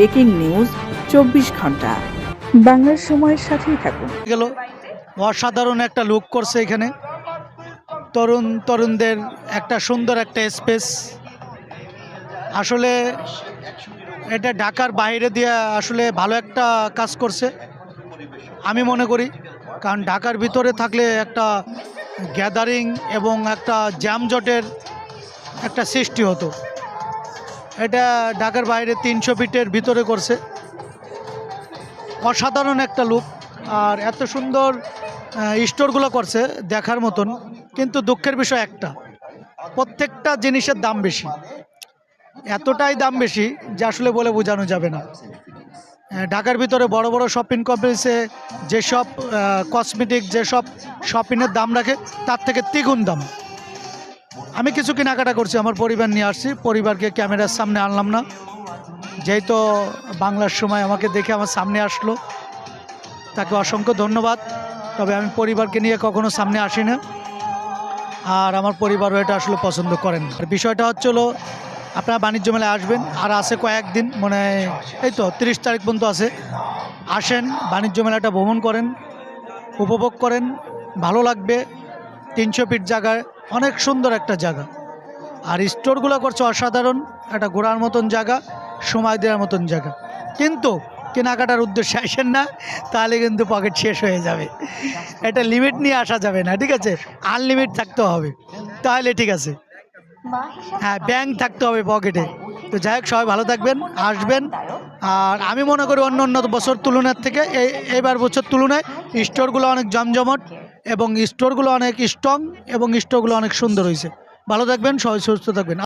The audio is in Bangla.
ব্রেকিং নিউজ চব্বিশ ঘণ্টা। বাংলার সময়ের সাথেই থাকুন। গেল। অসাধারণ একটা লুক করছে এখানে। তরুণ তরুণদের একটা সুন্দর একটা স্পেস আসলে এটা ঢাকার বাইরে দিয়ে আসলে ভালো একটা কাজ করছে, আমি মনে করি। কারণ ঢাকার ভিতরে থাকলে একটা গ্যাদারিং এবং একটা জ্যামজটের একটা সৃষ্টি হতো। এটা ঢাকার বাইরে তিনশো ফিটের ভিতরে করছে। অসাধারণ একটা লুক আর এত সুন্দর স্টোরগুলো করছে দেখার মতন। কিন্তু দুঃখের বিষয় একটা, প্রত্যেকটা জিনিসের দাম বেশি। এতটাই দাম বেশি যে আসলে বলে বোঝানো যাবে না। ঢাকার ভিতরে বড় বড় শপিং কমপ্লেক্সে যেসব কসমেটিক যেসব শপিংয়ের দাম রাখে, তার থেকে দ্বিগুণ দাম। আমি কিছু কেনাকাটা করছি, আমার পরিবার নিয়ে আসছি। পরিবারকে ক্যামেরার সামনে আনলাম না। যেহেতু বাংলার সময় আমাকে দেখে আমার সামনে আসলো, তাকে অসংখ্য ধন্যবাদ। তবে আমি পরিবারকে নিয়ে কখনো সামনে আসি না। আর আমার পরিবারও এটা আসলে পছন্দ করেন। আর বিষয়টা হচ্ছিল আপনারা বাণিজ্য মেলায় আসবেন, আর আছে কয়েকদিন মানে এই তো তিরিশ তারিখ পর্যন্ত আছে। আসেন, বাণিজ্য মেলাটা ভ্রমণ করেন, উপভোগ করেন, ভালো লাগবে। তিনশো ফিট জায়গায় অনেক সুন্দর একটা জায়গা। আর স্টোরগুলো করছে অসাধারণ, একটা ঘোরার মতন জায়গা, সময় দেওয়ার মতন জায়গা। কিন্তু কেনাকাটার উদ্দেশ্যে আসেন না, তাহলে কিন্তু পকেট শেষ হয়ে যাবে। এটা লিমিট নিয়ে আসা যাবে না, ঠিক আছে? আনলিমিট থাকতে হবে। তাহলে ঠিক আছে। হ্যাঁ ব্যাংক থাকতে হবে পকেটে। তো যাই হোক, সবাই ভালো থাকবেন, আসবেন। আর আমি মনে করি অন্য অন্য বছর তুলনার থেকে এই এবার বছর তুলনায় স্টোরগুলো অনেক জমজমট। এবং স্টোরগুলো অনেক স্ট্রং এবং স্টোরগুলো অনেক সুন্দর হয়েছে। ভালো থাকবেন সবাই সুস্থ থাকবেন।